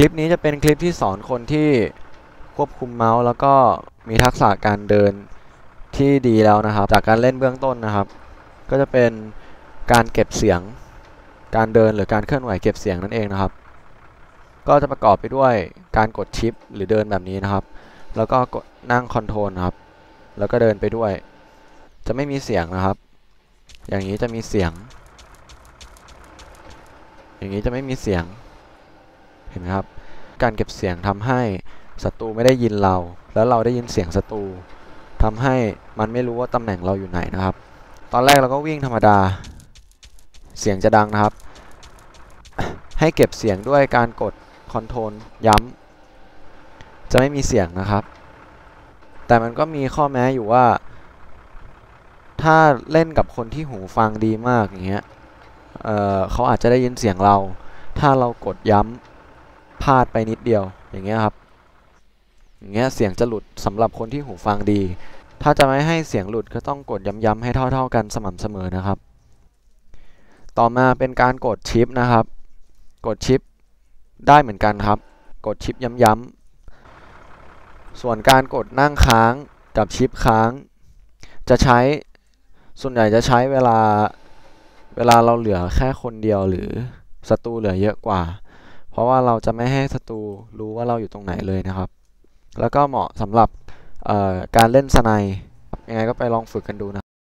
ลิปนี้จะเป็นคลิปที่สอนคนที่ควบคุมเมาส์ แล้วก็มีทักษะการเดินที่ดีแล้วนะครับ จากการเล่นเบื้องต้นนะครับ ก็จะเป็นการเก็บเสียง การเดินหรือการเคลื่อนไหวเก็บเสียงนั่นเองนะครับ ก็จะประกอบไปด้วยการกดชิปหรือเดินแบบนี้นะครับ แล้วก็กดนั่งคอนโทรลครับ แล้วก็เดินไปด้วย จะไม่มีเสียงนะครับ อย่างนี้จะมีเสียง อย่างนี้จะไม่มีเสียง เห็นไหมครับ การเก็บเสียงทำให้ศัตรูไม่ได้ยินเรา แล้วเราได้ยินเสียงศัตรูทำให้มันไม่รู้ว่าตำแหน่งเราอยู่ไหนนะครับ ตอนแรกเราก็วิ่งธรรมดา เสียงจะดังนะครับ ให้เก็บเสียงด้วยการกดคอนโทรลย้ำจะไม่มีเสียงนะครับ แต่มันก็มีข้อแม้อยู่ว่า ถ้าเล่นกับคนที่หูฟังดีมากอย่างเงี้ยเเขาอาจจะได้ยินเสียงเรา ถ้าเรากดย้ำ พลาดไปนิดเดียวอย่างเงี้ยครับอย่างเงี้ยเสียงจะหลุดสำหรับคนที่หูฟังดี ถ้าจะไม่ให้เสียงหลุดก็ต้องกดย้ำๆให้เท่า ๆกันสม่ำเสมอนะครับ ต่อมาเป็นการกดชิปนะครับ กดชิปได้เหมือนกันครับ กดชิปย้ำๆส่วนการกดนั่งค้างกับชิปค้าง จะใช้ส่วนใหญ่จะใช้เวลาเวลาเราเหลือแค่คนเดียวหรือศัตรูเหลือเยอะกว่า เพราะว่าเราจะไม่ให้ศัตรูรู้ว่าเราอยู่ตรงไหนเลยนะครับ แล้วก็เหมาะสำหรับการเล่นสไนยังไงก็ไปลองฝึกกันดูนะ